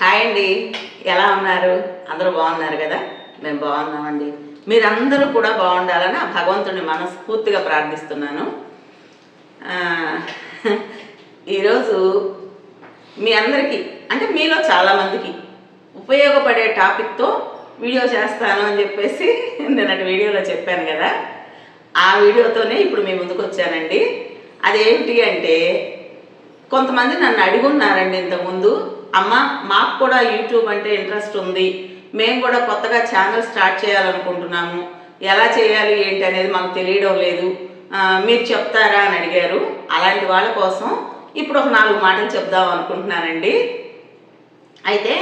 Hi అండి. ఎలా ఉన్నారు? అందరూ బాగున్నారు కదా? మేము బాగున్నామండి. మీరందరూ కూడా బాగుండాలని ఆ భగవంతుని మనస్ఫూర్తిగా ప్రార్థిస్తున్నాను. ఈరోజు మీ అందరికీ అంటే మీలో చాలామందికి ఉపయోగపడే టాపిక్తో వీడియో చేస్తాను అని చెప్పేసి నిన్నటి వీడియోలో చెప్పాను కదా. ఆ వీడియోతోనే ఇప్పుడు మీ ముందుకు వచ్చానండి. అదేమిటి అంటే కొంతమంది నన్ను అడుగున్నారండి ఇంతకుముందు. అమ్మ మాకు కూడా యూట్యూబ్ అంటే ఇంట్రెస్ట్ ఉంది. మేము కూడా కొత్తగా ఛానల్ స్టార్ట్ చేయాలనుకుంటున్నాము. ఎలా చేయాలి ఏంటి అనేది మాకు తెలియడం లేదు. మీరు చెప్తారా అని అడిగారు. అలాంటి వాళ్ళ కోసం ఇప్పుడు ఒక నాలుగు మాటలు చెప్దాం అనుకుంటున్నానండి. అయితే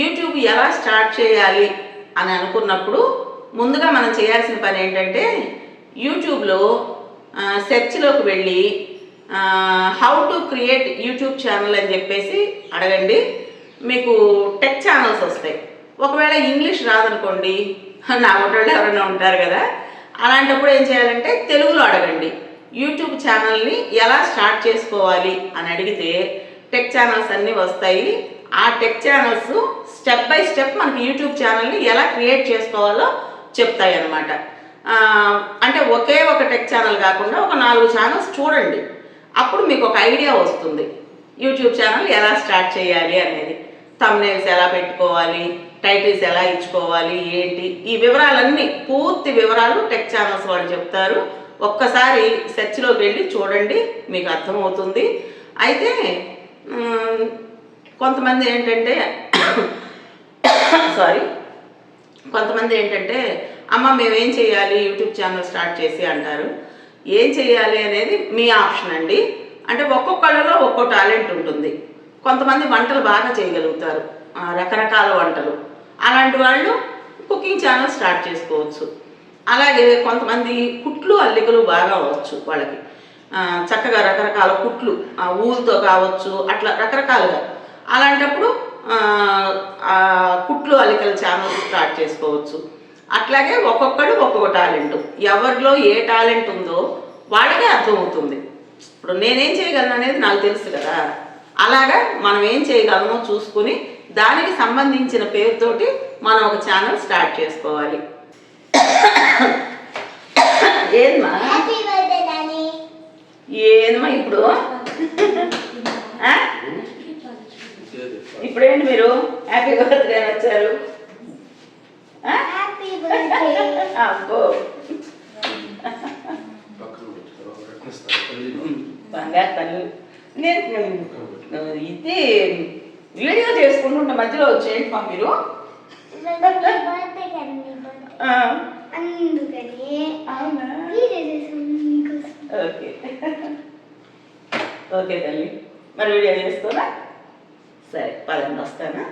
యూట్యూబ్ ఎలా స్టార్ట్ చేయాలి అని అనుకున్నప్పుడు ముందుగా మనం చేయాల్సిన పని ఏంటంటే యూట్యూబ్లో సెర్చ్లోకి వెళ్ళి how to create YouTube channel అని చెప్పేసి అడగండి. మీకు టెక్ ఛానల్స్ వస్తాయి. ఒకవేళ ఇంగ్లీష్ రాదనుకోండి నా ఒకళ్ళు ఎవరైనా ఉంటారు కదా అలాంటప్పుడు ఏం చేయాలంటే తెలుగులో అడగండి. యూట్యూబ్ ఛానల్ని ఎలా స్టార్ట్ చేసుకోవాలి అని అడిగితే టెక్ ఛానల్స్ అన్నీ వస్తాయి. ఆ tech channels step by step మనకి యూట్యూబ్ ఛానల్ని ఎలా క్రియేట్ చేసుకోవాలో చెప్తాయి అన్నమాట అంటే ఒకే ఒక టెక్ ఛానల్ కాకుండా ఒక నాలుగు ఛానల్స్ చూడండి. అప్పుడు మీకు ఒక ఐడియా వస్తుంది. యూట్యూబ్ ఛానల్ ఎలా స్టార్ట్ చేయాలి అనేది. తమ్నేల్స్ ఎలా పెట్టుకోవాలి టైటిల్స్ ఎలా ఇచ్చుకోవాలి ఏంటి? ఈ వివరాలన్నీ పూర్తి వివరాలు టెక్ ఛానల్స్ వాళ్ళు చెప్తారు. ఒక్కసారి సెర్చ్లోకి వెళ్ళి చూడండి మీకు అర్థమవుతుంది. అయితే కొంతమంది ఏంటంటే సారీ కొంతమంది ఏంటంటే అమ్మ మేమేం చేయాలి యూట్యూబ్ ఛానల్ స్టార్ట్ చేసి అంటారు. ఏం చేయాలి అనేది మీ ఆప్షన్ అండి. అంటే ఒక్కొక్కళ్ళలో ఒక్కో టాలెంట్ ఉంటుంది. కొంతమంది వంటలు బాగా చేయగలుగుతారు. రకరకాల వంటలు. అలాంటి వాళ్ళు కుకింగ్ ఛానల్ స్టార్ట్ చేసుకోవచ్చు. అలాగే కొంతమంది కుట్లు అల్లికలు బాగా అవ్వచ్చు వాళ్ళకి. చక్కగా రకరకాల కుట్లు ఊరితో కావచ్చు అట్లా రకరకాలుగా. అలాంటప్పుడు కుట్లు అల్లికల ఛానల్ స్టార్ట్ చేసుకోవచ్చు. అట్లాగే ఒక్కొక్కడు ఒక్కొక్క టాలెంట్. ఎవరిలో ఏ టాలెంట్ ఉందో వాళ్ళకే అర్థమవుతుంది. ఇప్పుడు నేనేం చేయగలను అనేది నాకు తెలుసు కదా. అలాగా మనం ఏం చేయగలమో చూసుకుని దానికి సంబంధించిన పేరుతోటి మనం ఒక ఛానల్ స్టార్ట్ చేసుకోవాలి. ఏదమ్మా? ఏదమ్మా ఇప్పుడు? ఇప్పుడేంటి మీరు? హ్యాపీ బర్త్డే అని వచ్చారు అబ్బో. బంగారు తల్లి నేను ఇది వీడియో చేసుకుంటుంటే మధ్యలో వచ్చేయండి మా మీరు ఓకే ఓకే తల్లి మరి వీడియో చేస్తున్నా సరే పదండి వస్తానా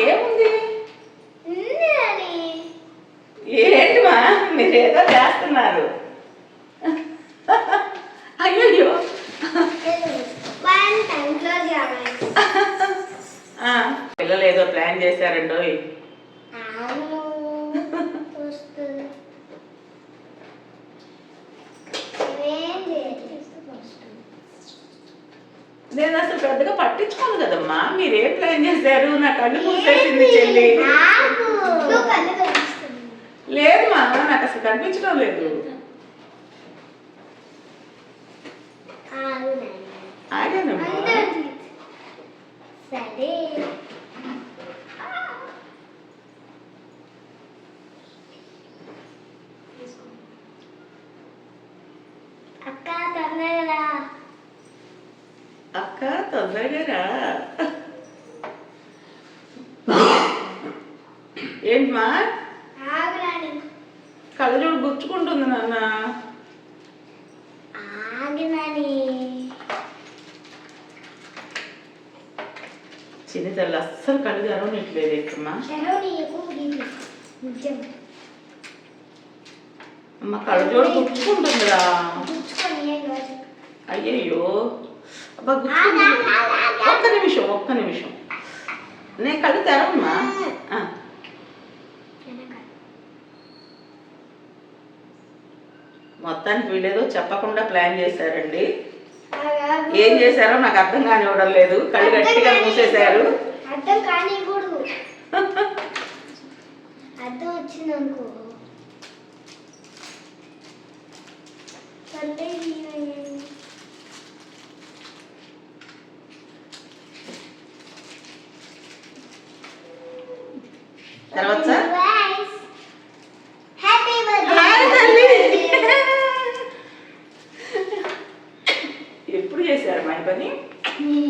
ఏముంది ఉంది డానీ ఏంటి మా మీరు ఏదో చేస్తున్నారు అయ్యో పిల్లలు ఏదో ప్లాన్ చేశారండో. నేను అసలు పెద్దగా పట్టించుకోను కదమ్మా. మీరు ఏం ప్లాన్ చేశారు? నా కళ్ళు మూసేసింది చెల్లి. నాకు అసలు కనిపించడం లేదు అవునండి ఆగానమ్మా అందరిది. సరే అక్క తొందరగా అక్క తొందరగా రా నిజం అమ్మ కళ్ళజోడు గుచ్చుకుంటుందిరా అయ్యయ్యో అబ్బా ఒక్క నిమిషం ఒక్క నిమిషం నేను కళ్ళు మొత్తానికి వీళ్ళేదో చెప్పకుండా ప్లాన్ చేశారండి. ఏం చేశారో నాకు అర్థం కానివ్వడం లేదు. కళ్ళు గట్టిగా మూసేశారు. అర్థం అర్థం వచ్చిందనుకో తర్వాత సార్ హాయ్ తల్లి ఎప్పుడు చేశారు మా ఈ పని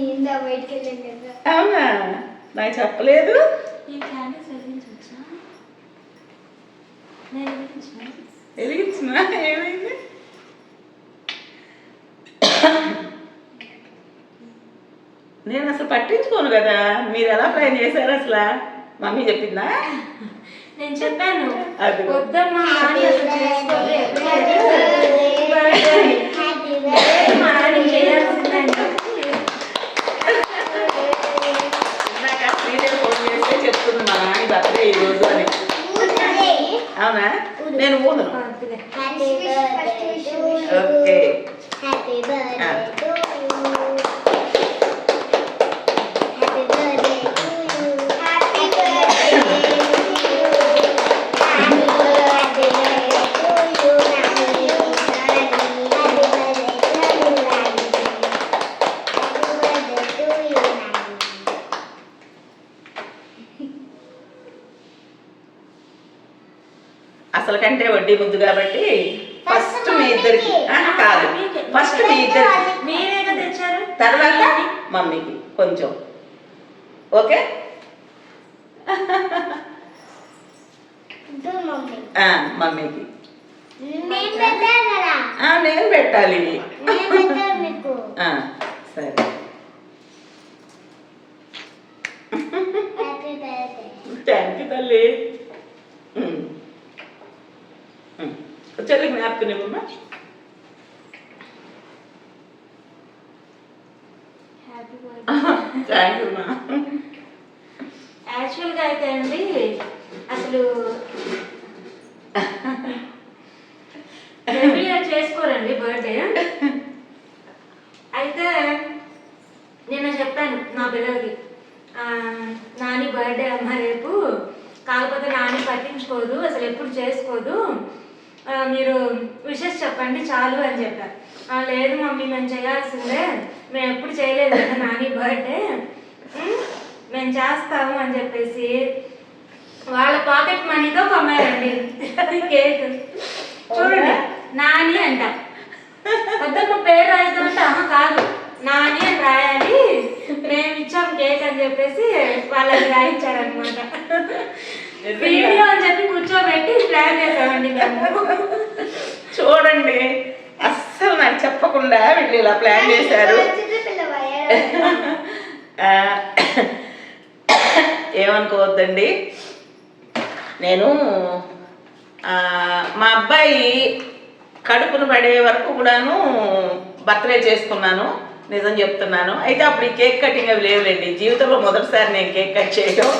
ఇందా బయటికి వెళ్ళాం కదా అవునా నాకు చెప్పలేదు ఈ క్యాండిల్స్ వెలిగించవచ్చా నేను వెలిగించిన వెలిగించిన ఏమైంది నేను అసలు పట్టించుకోను కదా మీరు ఎలా ప్లాన్ చేశారు అసలు మమ్మీ చెప్పిందా నేను చెప్పాను అదిగో. వద్దమ్మా నాని అసలు మా నాని చేయాల్సిందే అని చెప్పి ఇందాక శ్రీదేవి ఫోన్ చేస్తే చెప్తుంది మా నాని బర్త్డే ఈ రోజు అని. అవునా? నేను బర్త్డే ఓకే అసలు కంటే వడ్డీ ముద్దు కాబట్టి ఫస్ట్ మీ ఇద్దరికి. కాదు. ఫస్ట్ మీ ఇద్దరికి. తర్వాత మమ్మీకి కొంచెం. ఓకే? మమ్మీకి. నేను పెట్టాలి సరే. థ్యాంక్ యూ తల్లి. ఉమ్. చెల్లికి జ్ఞాపకం ఇవ్వమ్మా థ్యాంక్ యూ మా యాక్చువల్గా అయితే అండి అసలు ఎవ్రీ ఇయర్ చేసుకోరండి బర్త్డే అయితే నిన్న చెప్పాను నా పిల్లలకి నాని బర్త్డే అమ్మ రేపు కాకపోతే నాని పట్టించుకోదు అసలు ఎప్పుడు చేసుకోదు. మీరు విషెస్ చెప్పండి చాలు అని చెప్పారు. లేదు మమ్మీ మేము చేయాల్సిందే. మేము ఎప్పుడు చేయలేదు కదా నాని బర్త్డే. మేము చేస్తాము అని చెప్పేసి వాళ్ళ పాకెట్ మనీతో కొమ్మారండి కేక్. చూడండి నాని అంట. వద్దమ్మ పేరు రాయిద్దామంటే అమ్మ కాదు. నాని అని రాయాలి. మేము ఇచ్చాం కేక్ అని చెప్పేసి వాళ్ళకి రాయించారనమాట వీడియో అని చెప్పి కూర్చోబెట్టి ప్లాన్ చేసామండి చూడండి. అస్సలు నాకు చెప్పకుండా వీళ్ళు ఇలా ప్లాన్ చేశారు. ఏమనుకోవద్దండి. నేను ఆ, మా అబ్బాయి కడుపును పడే వరకు కూడాను బర్త్డే చేసుకున్నాను నిజం చెప్తున్నాను. అయితే అప్పుడు ఈ కేక్ కటింగ్ అవి లేవులేండి. జీవితంలో మొదటిసారి నేను కేక్ కట్ చేయడం.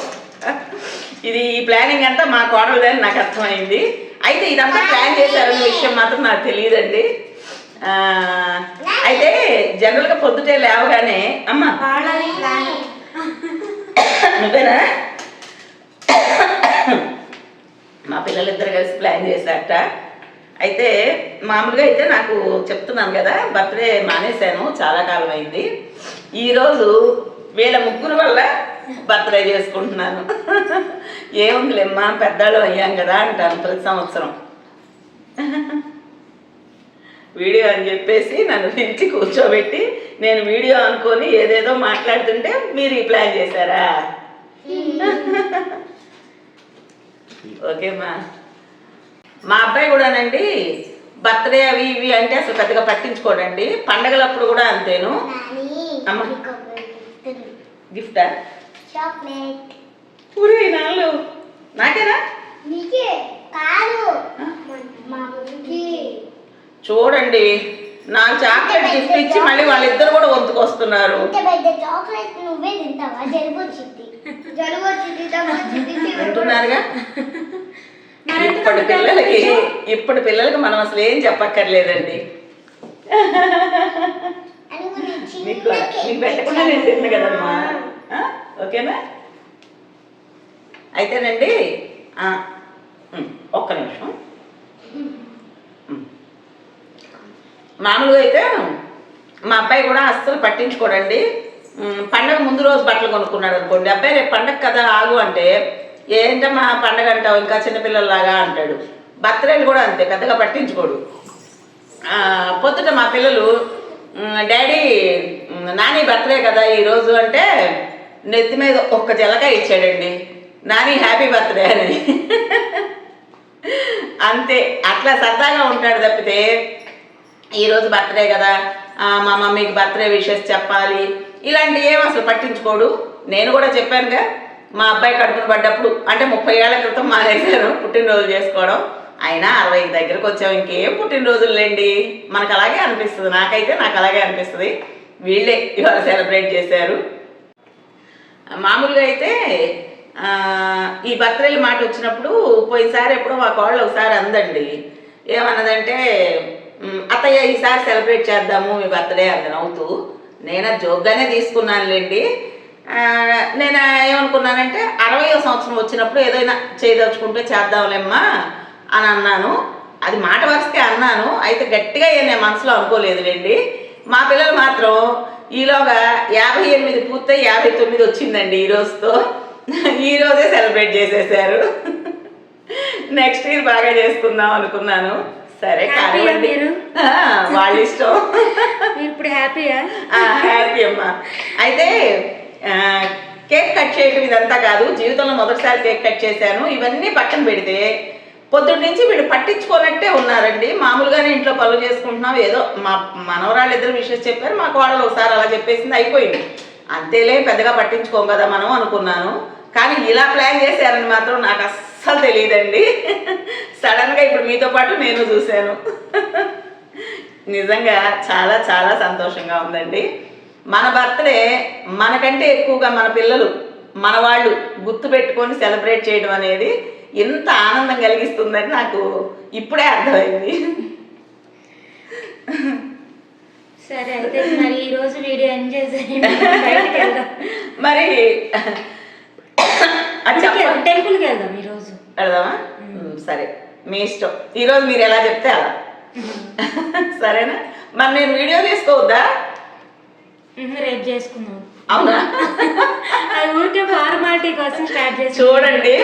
ఇది ఈ ప్లానింగ్ అంతా మా కోడలదని నాకు అర్థమైంది. అయితే ఇదంతా ప్లాన్ చేశారన్న విషయం మాత్రం నాకు తెలియదండి. అయితే జనరల్గా పొద్దుటే లేవగానే అమ్మ నువ్వేనా? మా పిల్లలిద్దరు కలిసి ప్లాన్ చేశారట. అయితే మామూలుగా అయితే నాకు చెప్తున్నాను కదా బర్త్డే మానేశాను చాలా కాలం అయింది. ఈరోజు వీళ్ళ ముగ్గురు వల్ల బర్త్డే చేసుకుంటున్నాను. ఏముందిలేమ్మా పెద్దాళ్ళు అయ్యాం కదా అంటాను ప్రతి సంవత్సరం. వీడియో అని చెప్పేసి నన్ను పిలిచి కూర్చోబెట్టి నేను వీడియో అనుకొని ఏదేదో మాట్లాడుతుంటే మీరు ఈ ప్లాన్ చేశారా? ఓకేమ్మా. మా అబ్బాయి కూడానండి బర్త్డే అవి ఇవి అంటే అసలు పెద్దగా పట్టించుకోడండి. పండగలప్పుడు కూడా అంతేను. అమ్మ. గిఫ్టా? చాక్లెట్ నాళ్ళు నాకేనా? నీకే? కాదు. చూడండి. నాకు చాక్లెట్ గిఫ్ట్ ఇచ్చి మళ్ళీ వాళ్ళిద్దరు కూడా వంతుకొస్తున్నారు. ఇంత పెద్ద చాక్లెట్ నువ్వే తింటావా? జలుబు వచ్చింది. జలుబు వచ్చింది వింటున్నారుగా? ఇప్పటి పిల్లలకి? ఇప్పటి పిల్లలకి మనం అసలు ఏం చెప్పక్కర్లేదండి. మీకు కూడా. మీకు పెట్టకుండా నేను తిన్ను కదమ్మా? ఓకేనా? అయితేనండి ఒక్క నిమిషం. మామూలుగా అయితే మా అబ్బాయి కూడా అస్సలు పట్టించుకోడండి. పండగ ముందు రోజు బట్టలు కొనుక్కున్నాడు అనుకోండి. అబ్బాయి రేపు పండగ కదా ఆగు అంటే ఏంటమ్మా పండగ అంటావు? ఇంకా చిన్నపిల్లల్లాగా అంటాడు. బర్త్డేలు కూడా అంతే పెద్దగా పట్టించుకోడు. పొద్దుట మా పిల్లలు డాడీ నాని బర్త్డే కదా ఈరోజు అంటే నెత్తి మీద ఒక్క జలక ఇచ్చాడండి. నాని హ్యాపీ బర్త్డే అని. అంతే అట్లా సరదాగా ఉంటాడు తప్పితే ఈరోజు బర్త్డే కదా మా మమ్మీకి బర్త్డే విషెస్ చెప్పాలి. ఇలాంటివి ఏం అసలు పట్టించుకోడు. నేను కూడా చెప్పానుగా మా అబ్బాయి కడుపును పడ్డప్పుడు అంటే ముప్పై ఏళ్ళ క్రితం మానేశారు పుట్టినరోజు చేసుకోవడం. అయినా అరవై దగ్గరకు వచ్చాం ఇంకేం పుట్టినరోజులు లేండి మనకు అలాగే అనిపిస్తుంది నాకైతే నాకు అలాగే అనిపిస్తుంది. వీళ్ళే ఇవాళ సెలబ్రేట్ చేశారు. మామూలుగా అయితే ఈ బర్త్డేలు మాట వచ్చినప్పుడు పోయినసారి ఎప్పుడో మా కోళ్ళు ఒకసారి అందండి. ఏమన్నదంటే అత్తయ్య ఈసారి సెలబ్రేట్ చేద్దాము మీ బర్త్డే అంది నవ్వుతూ. నేను జోగ్గానే జోక్గానే తీసుకున్నానులేండి నేను ఏమనుకున్నానంటే అరవయో సంవత్సరం వచ్చినప్పుడు ఏదైనా చేయదలుచుకుంటే చేద్దాంలేమ్మా అని అన్నాను. అది మాట వరుసకే అన్నాను. అయితే గట్టిగా నేను మనసులో అనుకోలేదులేండి. మా పిల్లలు మాత్రం ఈలోగా యాభై ఎనిమిది పూర్తయి యాభై తొమ్మిది వచ్చిందండి ఈ రోజుతో. ఈ రోజే సెలబ్రేట్ చేసేసారు. నెక్స్ట్ ఇయర్ బాగా చేసుకుందాం అనుకున్నాను. సరే కానివ్వండి వాళ్ళ ఇష్టం. ఇప్పుడు హ్యాపీయా? హ్యాపీ అమ్మా. అయితే కేక్ కట్ చేయడం ఇదంతా కాదు. జీవితంలో మొదటిసారి కేక్ కట్ చేశాను. ఇవన్నీ పక్కన పెడితే పొద్దుటి నుంచి వీడు పట్టించుకోనట్టే ఉన్నారండి. మామూలుగానే ఇంట్లో పనులు చేసుకుంటున్నాం. ఏదో మా మనవరాళ్ళు ఇద్దరు విషయం చెప్పారు. మాకు వాళ్ళు ఒకసారి అలా చెప్పేసింది అయిపోయింది. అంతేలే పెద్దగా పట్టించుకోం కదా మనం అనుకున్నాను. కానీ ఇలా ప్లాన్ చేశారని మాత్రం నాకు అస్సలు తెలియదండి. సడన్గా ఇప్పుడు మీతో పాటు నేను చూశాను. నిజంగా చాలా చాలా సంతోషంగా ఉందండి. మన బర్త్డే మనకంటే ఎక్కువగా మన పిల్లలు మన వాళ్ళు గుర్తు పెట్టుకొని సెలబ్రేట్ చేయడం అనేది ఎంత ఆనందం కలిగిస్తుందని నాకు ఇప్పుడే అర్థమైంది. సరే అయితే మరి ఈ రోజు వీడియో ఎంజాయ్ చేయండి మరి టెంపుల్కి వెళ్దాం ఈ రోజు. వెళదామా? సరే మీ ఇష్టం. ఈరోజు మీరు ఎలా చెప్తే అలా. సరేనా? మరి నేను వీడియో తీసుకోవద్దా? ఉహు, రేపు చేసుకుందాం. అవునా? అది ఊరికే ఫార్మాలిటీ కోసం స్టార్ట్ చేసి చూడండి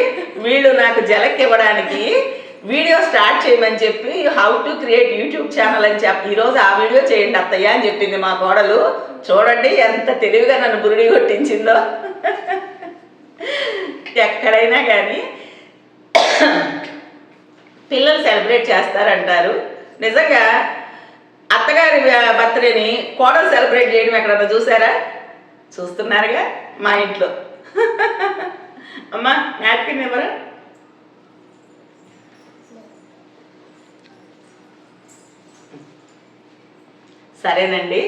వీళ్ళు నాకు జలక్ ఇవ్వడానికి వీడియో స్టార్ట్ చేయమని చెప్పి how to create YouTube channel అని చెప్పి ఈరోజు ఆ వీడియో చేయండి అత్తయ్య అని చెప్పింది మా కోడలు చూడండి ఎంత తెలివిగా నన్ను బురుడి కొట్టించిందో. ఎక్కడైనా కానీ పిల్లలు సెలబ్రేట్ చేస్తారంటారు. నిజంగా అత్తగారి బర్త్డేని కోడలు సెలబ్రేట్ చేయడం ఎక్కడన్నా చూసారా? చూస్తున్నారుగా మా ఇంట్లో. అమ్మా నాప్కిన్ ఎవరు? సరేనండి.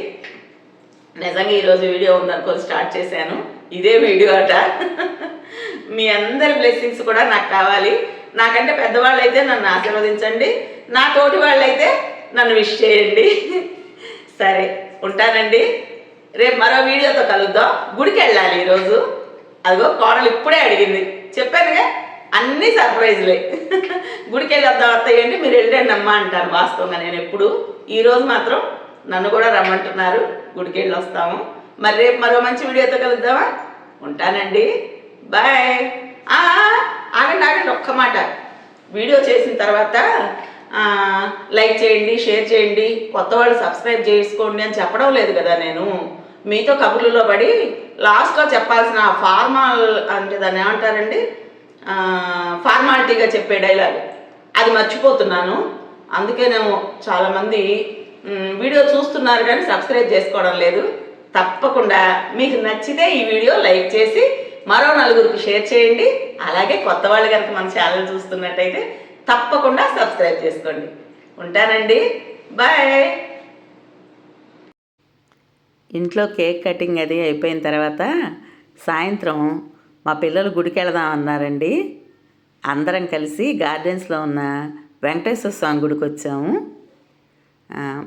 నిజంగా ఈరోజు వీడియో ఉందనుకొని స్టార్ట్ చేశాను. ఇదే వీడియో అట. మీ అందరి బ్లెస్సింగ్స్ కూడా నాకు కావాలి. నాకంటే పెద్దవాళ్ళు అయితే నన్ను ఆశీర్వదించండి. నా తోటి వాళ్ళైతే నన్ను విష్ చేయండి. సరే ఉంటానండి. రేపు మరో వీడియోతో కలుద్దాం. గుడికి వెళ్ళాలి ఈరోజు. అదిగో కోడలు ఇప్పుడే అడిగింది. చెప్పానుగా? అన్ని సర్ప్రైజ్లే. గుడికి వెళ్ళి వద్దాం మీరు వెళ్ళండి అమ్మా అంటాను వాస్తవంగా నేను ఎప్పుడు. ఈరోజు మాత్రం నన్ను కూడా రమ్మంటున్నారు. గుడికి వెళ్ళి వస్తాము. మరి రేపు మరో మంచి వీడియోతో కలుద్దామా? ఉంటానండి. బాయ్. ఆగండి ఆగండి ఒక్క మాట. వీడియో చేసిన తర్వాత లైక్ చేయండి షేర్ చేయండి. కొత్త వాళ్ళు సబ్స్క్రైబ్ చేసుకోండి అని చెప్పడం లేదు కదా నేను. మీతో కబుర్లలో పడి లాస్ట్లో చెప్పాల్సిన ఫార్మాల్ అంటే దాన్ని ఏమంటారండి? ఫార్మాలిటీగా చెప్పే డైలాగ్. అది మర్చిపోతున్నాను. అందుకేనేమో చాలామంది వీడియో చూస్తున్నారు కానీ సబ్స్క్రైబ్ చేసుకోవడం లేదు. తప్పకుండా మీకు నచ్చితే ఈ వీడియో లైక్ చేసి మరో నలుగురికి షేర్ చేయండి. అలాగే కొత్త వాళ్ళు కనుక మన ఛానల్ చూస్తున్నట్టయితే తప్పకుండా సబ్స్క్రైబ్ చేసుకోండి. ఉంటానండి. బాయ్. ఇంట్లో కేక్ కటింగ్ అది అయిపోయిన తర్వాత సాయంత్రం మా పిల్లలు గుడికి వెళదాం అన్నారండి. అందరం కలిసి గార్డెన్స్లో ఉన్న వెంకటేశ్వర స్వామి గుడికి వచ్చాము.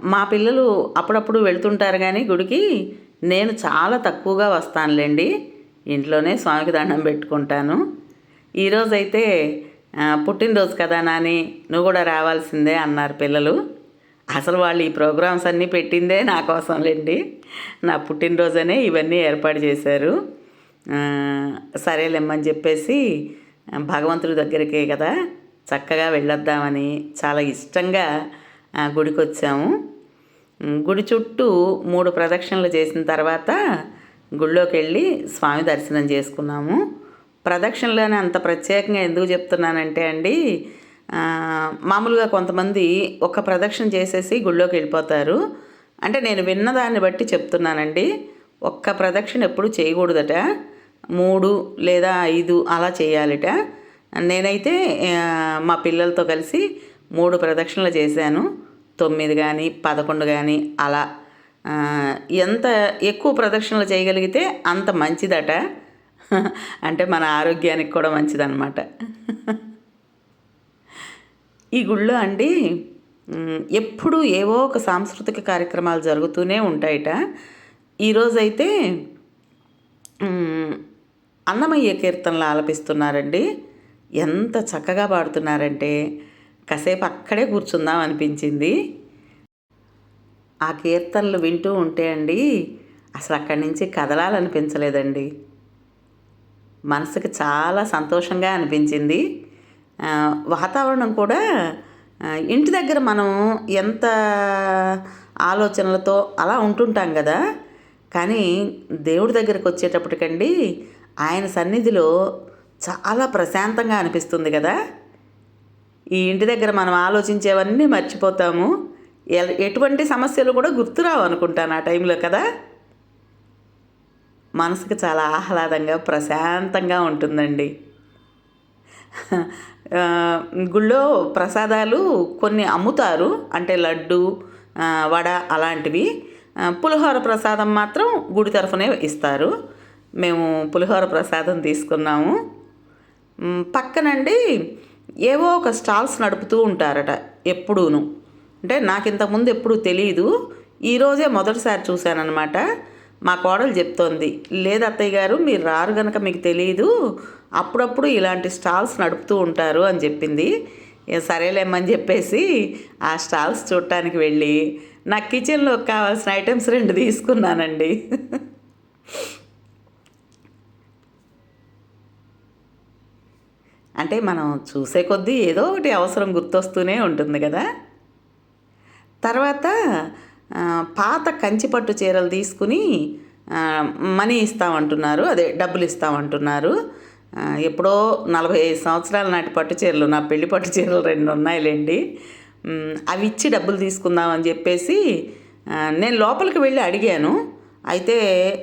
మా పిల్లలు అప్పుడప్పుడు వెళ్తుంటారు కానీ గుడికి నేను చాలా తక్కువగా వస్తానులేండి. ఇంట్లోనే స్వామికి దండం పెట్టుకుంటాను. ఈరోజైతే పుట్టినరోజు కదా నాని నువ్వు కూడా రావాల్సిందే అన్నారు పిల్లలు. అసలు వాళ్ళు ఈ ప్రోగ్రామ్స్ అన్నీ పెట్టిందే నా కోసంలేండి. నా పుట్టినరోజనే ఇవన్నీ ఏర్పాటు చేశారు. సరేలేమ్మని చెప్పేసి భగవంతుడి దగ్గరికే కదా చక్కగా వెళ్ళొద్దామని చాలా ఇష్టంగా గుడికి వచ్చాము గుడి చుట్టూ మూడు ప్రదక్షిణలు చేసిన తర్వాత గుళ్ళోకి వెళ్ళి స్వామి దర్శనం చేసుకున్నాము. ప్రదక్షిణలోనే అంత ప్రత్యేకంగా ఎందుకు చెప్తున్నానంటే అండి మామూలుగా కొంతమంది ఒక ప్రదక్షిణ చేసేసి గుళ్ళోకి వెళ్ళిపోతారు. అంటే నేను విన్నదాన్ని బట్టి చెప్తున్నానండి. ఒక్క ప్రదక్షిణ ఎప్పుడు చేయకూడదట. మూడు లేదా ఐదు అలా చేయాలిట. నేనైతే మా పిల్లలతో కలిసి మూడు ప్రదక్షిణలు చేశాను. తొమ్మిది కానీ పదకొండు కానీ అలా. ఎంత ఎక్కువ ప్రదక్షిణలు చేయగలిగితే అంత మంచిదట. అంటే మన ఆరోగ్యానికి కూడా మంచిదన్నమాట. ఈ గుళ్ళో అండి ఎప్పుడూ ఏవో ఒక సాంస్కృతిక కార్యక్రమాలు జరుగుతూనే ఉంటాయట. ఈరోజైతే అన్నమయ్య కీర్తనలు ఆలపిస్తున్నారండి. ఎంత చక్కగా పాడుతున్నారంటే కాసేపు అక్కడే కూర్చుందాం అనిపించింది. ఆ కీర్తనలు వింటూ ఉంటే అండి అసలు అక్కడి నుంచి కదలాలనిపించలేదండి. మనసుకు చాలా సంతోషంగా అనిపించింది. వాతావరణం కూడా ఇంటి దగ్గర మనం ఎంత ఆలోచనలతో అలా ఉంటుంటాం కదా కానీ దేవుడి దగ్గరకు వచ్చేటప్పటికండి ఆయన సన్నిధిలో చాలా ప్రశాంతంగా అనిపిస్తుంది కదా. ఈ ఇంటి దగ్గర మనం ఆలోచించేవన్నీ మర్చిపోతాము. ఎ- ఎటువంటి సమస్యలు కూడా గుర్తురావు అనుకుంటాను ఆ టైంలో కదా. మనసుకు చాలా ఆహ్లాదంగా ప్రశాంతంగా ఉంటుందండి. గుళ్ళో ప్రసాదాలు కొన్ని అమ్ముతారు. అంటే లడ్డు వడ అలాంటివి. పులిహోర ప్రసాదం మాత్రం గుడి తరఫునే ఇస్తారు. మేము పులిహోర ప్రసాదం తీసుకున్నాము. పక్కనండి ఏవో ఒక స్టాల్స్ నడుపుతూ ఉంటారట ఎప్పుడూను. అంటే నాకు ఇంతకుముందు ఎప్పుడూ తెలియదు ఈరోజే మొదటిసారి చూశానన్నమాట. మా కోడలు చెప్తోంది లేదు అత్తయ్య గారు మీరు రారు గనక మీకు తెలియదు అప్పుడప్పుడు ఇలాంటి స్టాల్స్ నడుపుతూ ఉంటారు అని చెప్పింది. సరేలేమని చెప్పేసి ఆ స్టాల్స్ చూడటానికి వెళ్ళి నా కిచెన్లో కావాల్సిన ఐటమ్స్ రెండు తీసుకున్నానండి. అంటే మనం చూసే కొద్దీ ఏదో ఒకటి అవసరం గుర్తొస్తూనే ఉంటుంది కదా. తర్వాత పాత కంచిపట్టు చీరలు తీసుకుని మనీ ఇస్తామంటున్నారు. అదే డబ్బులు ఇస్తామంటున్నారు. ఎప్పుడో నలభై ఐదు సంవత్సరాల నాటి పట్టు చీరలు నా పెళ్ళి పట్టు చీరలు రెండు ఉన్నాయిలేండి. అవి ఇచ్చి డబ్బులు తీసుకుందామని చెప్పేసి నేను లోపలికి వెళ్ళి అడిగాను. అయితే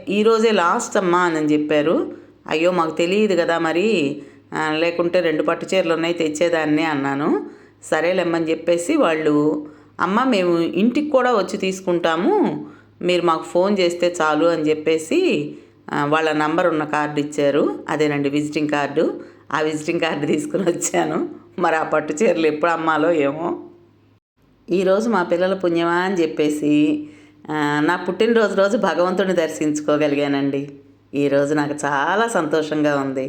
ఈరోజే లాస్ట్ అమ్మా అని చెప్పారు. అయ్యో మాకు తెలియదు కదా మరి. లేకుంటే రెండు పట్టు చీరలు ఉన్నాయి తెచ్చేదాన్ని అన్నాను. సరేలేమ్మని చెప్పేసి వాళ్ళు అమ్మ మేము ఇంటికి కూడా వచ్చి తీసుకుంటాము. మీరు మాకు ఫోన్ చేస్తే చాలు అని చెప్పేసి వాళ్ళ నంబర్ ఉన్న కార్డు ఇచ్చారు. అదేనండి విజిటింగ్ కార్డు. ఆ విజిటింగ్ కార్డు తీసుకుని వచ్చాను. మరి ఆ పట్టు చీరలు ఎప్పుడు అమ్మాలో ఏమో. ఈరోజు మా పిల్లల పుణ్యమా అని చెప్పేసి నా పుట్టినరోజు రోజు భగవంతుని దర్శించుకోగలిగానండి. ఈరోజు నాకు చాలా సంతోషంగా ఉంది.